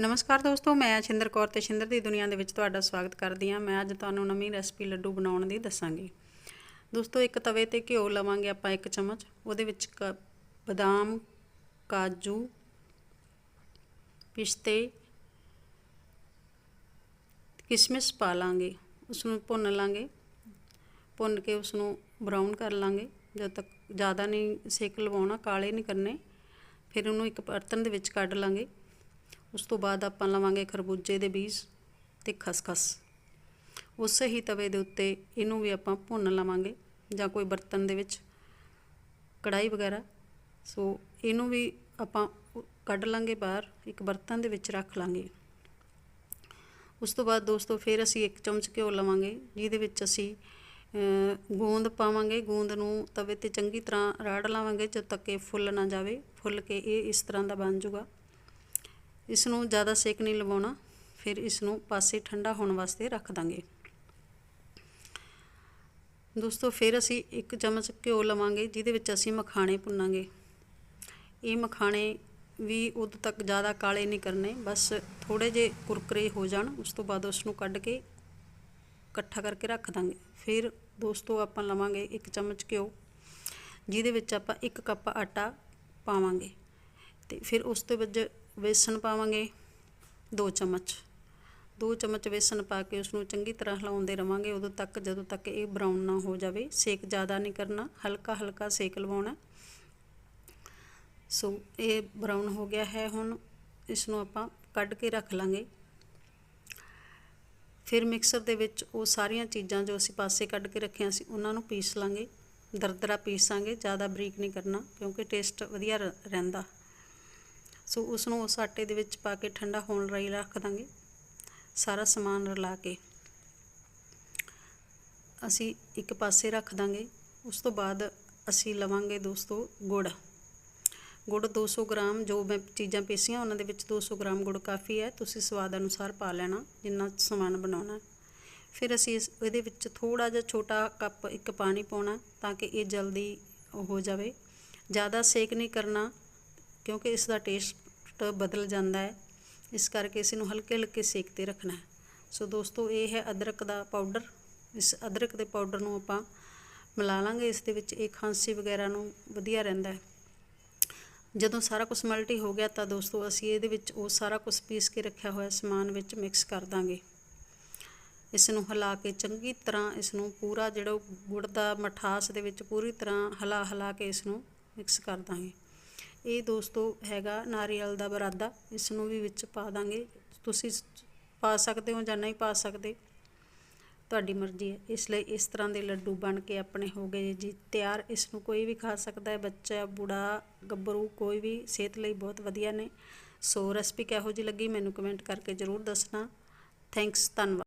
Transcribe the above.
ਨਮਸਕਾਰ ਦੋਸਤੋ, ਮੈਂ ਸ਼ਿੰਦਰ ਕੌਰ ਤੇ ਛਿੰਦਰ ਦੀ ਦੁਨੀਆ ਦੇ ਵਿੱਚ ਤੁਹਾਡਾ ਸਵਾਗਤ ਕਰਦੀ ਹਾਂ। ਮੈਂ ਅੱਜ ਤੁਹਾਨੂੰ ਨਵੀਂ ਰੈਸਪੀ ਲੱਡੂ ਬਣਾਉਣ ਦੀ ਦੱਸਾਂਗੀ। ਦੋਸਤੋ, ਇੱਕ ਤਵੇ ਤੇ ਘਿਓ ਲਵਾਂਗੇ ਆਪਾਂ ਇੱਕ ਚਮਚ। ਉਹਦੇ ਵਿੱਚ ਕ- ਬਦਾਮ, ਕਾਜੂ, ਪਿਸਤੇ, ਕਿਸ਼ਮਿਸ਼ ਪਾ ਲਾਂਗੇ। ਉਸ ਨੂੰ ਭੁੰਨ ਲਾਂਗੇ। ਭੁੰਨ ਕੇ ਉਸ ਨੂੰ ਬਰਾਊਨ ਕਰ ਲਾਂਗੇ। ਜਦ ਤੱਕ ਜ਼ਿਆਦਾ ਨਹੀਂ ਸੇਕ ਲਵਾਉਣਾ, ਕਾਲੇ ਨਹੀਂ ਕਰਨੇ, ਫਿਰ ਉਹਨੂੰ ਇੱਕ ਬਰਤਨ ਦੇ ਵਿੱਚ ਕੱਢ ਲਾਂਗੇ। ਉਸ ਤੋਂ ਬਾਅਦ ਆਪਾਂ ਲਵਾਂਗੇ ਖਰਬੂਜੇ ਦੇ ਬੀਜ ਤੇ ਖਸਖਸ। ਉਸੇ ਹੀ ਤਵੇ ਦੇ ਉੱਤੇ ਇਹਨੂੰ ਵੀ ਆਪਾਂ ਭੁੰਨ ਲਵਾਂਗੇ ਜਾਂ ਕੋਈ ਬਰਤਨ ਦੇ ਵਿੱਚ ਕੜਾਈ ਵਗੈਰਾ। ਸੋ ਇਹਨੂੰ ਵੀ ਆਪਾਂ ਕੱਢ ਲਾਂਗੇ ਬਾਹਰ, ਇੱਕ ਬਰਤਨ ਦੇ ਵਿੱਚ ਰੱਖ ਲਾਂਗੇ। ਉਸ ਤੋਂ ਬਾਅਦ ਦੋਸਤੋ ਫਿਰ ਅਸੀਂ ਇੱਕ ਚਮਚ ਘਿਓ ਲਵਾਂਗੇ, ਜਿਹਦੇ ਵਿੱਚ ਅਸੀਂ ਗੂੰਦ ਪਾਵਾਂਗੇ। ਗੂੰਦ ਨੂੰ ਤਵੇ ਤੇ ਚੰਗੀ ਤਰ੍ਹਾਂ ਰਾੜ ਲਾਵਾਂਗੇ ਜਦ ਤੱਕ ਇਹ ਫੁੱਲ ਨਾ ਜਾਵੇ। ਫੁੱਲ ਕੇ ਇਹ ਇਸ ਤਰ੍ਹਾਂ ਦਾ ਬਣ ਜਾਊਗਾ। ਇਸ ਨੂੰ ਜ਼ਿਆਦਾ ਸੇਕ ਨਹੀਂ ਲਵਾਉਣਾ, ਫਿਰ ਇਸ ਨੂੰ ਪਾਸੇ ਠੰਡਾ ਹੋਣ ਵਾਸਤੇ ਰੱਖ ਦਾਂਗੇ। ਦੋਸਤੋ, ਫਿਰ ਅਸੀਂ ਇੱਕ ਚਮਚ ਘਿਓ ਲਵਾਂਗੇ, ਜਿਹਦੇ ਵਿੱਚ ਅਸੀਂ ਮਖਾਣੇ ਭੁੰਨਾਂਗੇ। ਇਹ ਮਖਾਣੇ ਵੀ ਉਦੋਂ ਤੱਕ ਜ਼ਿਆਦਾ ਕਾਲੇ ਨਹੀਂ ਕਰਨੇ, ਬਸ ਥੋੜੇ ਜੇ ਕੁਰਕਰੇ ਹੋ ਜਾਣ, ਉਸ ਤੋਂ ਬਾਅਦ ਉਸ ਨੂੰ ਕੱਢ ਕੇ ਇਕੱਠਾ ਕਰਕੇ ਰੱਖ ਦਾਂਗੇ। ਫਿਰ ਦੋਸਤੋ, ਆਪਾਂ ਲਵਾਂਗੇ ਇੱਕ ਚਮਚ ਘਿਓ, ਜਿਹਦੇ ਵਿੱਚ ਆਪਾਂ ਇੱਕ ਕੱਪ ਆਟਾ ਪਾਵਾਂਗੇ। ਤੇ ਫਿਰ ਉਸ ਤੋਂ ਵਿੱਚ ਵੇਸਣ ਪਾਵਾਂਗੇ 2 ਚਮਚ। 2 ਚਮਚ ਵੇਸਣ ਪਾ ਕੇ ਉਸ ਨੂੰ ਚੰਗੀ ਤਰ੍ਹਾਂ ਹਿਲਾਉਂਦੇ ਰਵਾਂਗੇ। ਉਦੋਂ ਤੱਕ, ਜਦੋਂ ਤੱਕ ਇਹ ਬਰਾਊਨ ਨਾ ਹੋ ਜਾਵੇ। ਸੇਕ ਜ਼ਿਆਦਾ ਨਹੀਂ ਕਰਨਾ। ਹਲਕਾ ਹਲਕਾ ਸੇਕ ਲਵਾਉਣਾ। ਸੋ, ਇਹ ਬਰਾਊਨ ਹੋ ਗਿਆ ਹੈ। ਹੁਣ ਇਸ ਨੂੰ ਆਪਾਂ ਕੱਢ ਕੇ ਰੱਖ ਲਾਂਗੇ। ਫਿਰ ਮਿਕਸਰ ਦੇ ਵਿੱਚ ਉਹ ਸਾਰੀਆਂ ਚੀਜ਼ਾਂ ਜੋ ਅਸੀਂ ਪਾਸੇ ਕੱਢ ਕੇ ਰੱਖੀਆਂ ਸੀ, ਉਹਨਾਂ ਨੂੰ ਪੀਸ ਲਾਂਗੇ। ਦਰਦਰਾ ਪੀਸਾਂਗੇ। ਜ਼ਿਆਦਾ ਬਰੀਕ ਨਹੀਂ ਕਰਨਾ, ਕਿਉਂਕਿ ਟੇਸਟ ਵਧੀਆ ਰ- ਰਹਿੰਦਾ। ਸੋ ਉਸ ਨੂੰ ਉਸ ਆਟੇ ਦੇ ਵਿੱਚ ਪਾ ਕੇ ਠੰਡਾ ਹੋਣ ਲਈ ਰੱਖ ਦਾਂਗੇ। ਸਾਰਾ ਸਮਾਨ ਰਲਾ ਕੇ। ਅਸੀਂ ਇੱਕ ਪਾਸੇ ਰੱਖ ਦਾਂਗੇ। ਉਸ ਤੋਂ ਬਾਅਦ ਅਸੀਂ ਲਵਾਂਗੇ ਦੋਸਤੋ ਗੁੜ। ਗੁੜ 200 ਗ੍ਰਾਮ, ਜੋ ਮੈਂ ਚੀਜ਼ਾਂ ਪੀਸੀਆਂ, ਉਹਨਾਂ ਦੇ ਵਿੱਚ 200 ਗ੍ਰਾਮ ਗੁੜ ਕਾਫੀ ਹੈ। ਤੁਸੀਂ ਸਵਾਦ ਅਨੁਸਾਰ ਪਾ ਲੈਣਾ, ਜਿੰਨਾ ਸਮਾਨ ਬਣਾਉਣਾ। ਫਿਰ ਅਸੀਂ ਇਸ, ਇਹਦੇ ਵਿੱਚ ਥੋੜਾ ਜਿਹਾ ਛੋਟਾ ਕੱਪ ਇੱਕ ਪਾਣੀ ਪਾਉਣਾ ਤਾਂ ਕਿ ਇਹ ਜਲਦੀ ਹੋ ਜਾਵੇ। ਜ਼ਿਆਦਾ ਸੇਕ ਨਹੀਂ ਕਰਨਾ, ਕਿਉਂਕਿ ਇਸ ਦਾ ਟੇਸਟ ਬਦਲ ਜਾਂਦਾ ਹੈ। ਇਸ ਕਰਕੇ ਇਸ ਨੂੰ ਹਲਕੇ ਹਲਕੇ ਸੇਕ ਤੇ ਰੱਖਣਾ ਹੈ। ਸੋ ਦੋਸਤੋ, ਇਹ ਹੈ ਅਦਰਕ ਦਾ ਪਾਊਡਰ। ਇਸ ਅਦਰਕ ਦੇ ਪਾਊਡਰ ਨੂੰ ਆਪਾਂ ਮਿਲਾ ਲਾਂਗੇ। ਇਸ ਦੇ ਵਿੱਚ ਇਹ ਖਾਂਸੀ ਵਗੈਰਾ ਨੂੰ ਵਧੀਆ ਰਹਿੰਦਾ ਹੈ। ਜਦੋਂ ਸਾਰਾ ਕੁਝ ਮਲਟੀ ਹੋ ਗਿਆ ਤਾਂ ਦੋਸਤੋ, ਅਸੀਂ ਇਹਦੇ ਵਿੱਚ ਉਹ ਸਾਰਾ ਕੁਝ ਪੀਸ ਕੇ ਰੱਖਿਆ ਹੋਇਆ ਸਮਾਨ ਵਿੱਚ ਮਿਕਸ ਕਰ ਦਾਂਗੇ। ਇਸ ਨੂੰ ਹਿਲਾ ਕੇ ਚੰਗੀ ਤਰ੍ਹਾਂ ਇਸ ਨੂੰ ਪੂਰਾ ਜਿਹੜਾ ਉਹ ਗੁੜ ਦਾ ਮਠਾਸ ਦੇ ਵਿੱਚ ਪੂਰੀ ਤਰ੍ਹਾਂ ਹਿਲਾ ਹਿਲਾ ਕੇ ਇਸ ਨੂੰ ਮਿਕਸ ਕਰ ਦਾਂਗੇ। ਇਹ ਦੋਸਤੋ ਹੈਗਾ ਨਾਰੀਅਲ ਦਾ ਬਰਾਦਾ। ਇਸ ਨੂੰ ਵੀ ਵਿੱਚ ਪਾ ਦਾਂਗੇ। ਤੁਸੀਂ ਪਾ ਸਕਦੇ ਹੋ ਜਾਂ ਨਹੀਂ ਪਾ ਸਕਦੇ। ਤੁਹਾਡੀ ਮਰਜ਼ੀ ਹੈ। ਇਸ ਲਈ ਇਸ ਤਰ੍ਹਾਂ ਦੇ ਲੱਡੂ ਬਣ ਕੇ ਆਪਣੇ ਹੋ ਗਏ ਜੀ। ਤਿਆਰ ਇਸ ਨੂੰ ਕੋਈ ਵੀ ਖਾ ਸਕਦਾ ਹੈ। ਬੱਚਾ, ਬੁੜਾ, ਗੱਭਰੂ, ਕੋਈ ਵੀ ਸਿਹਤ ਲਈ ਬਹੁਤ ਵਧੀਆ ਨੇ। ਸੋ ਰੈਸਪੀ ਕਿਹੋ ਜਿਹੀ ਲੱਗੀ ਮੈਨੂੰ ਕਮੈਂਟ ਕਰਕੇ ਜ਼ਰੂਰ ਦੱਸਣਾ। ਥੈਂਕਸ ਧੰਨਵਾਦ।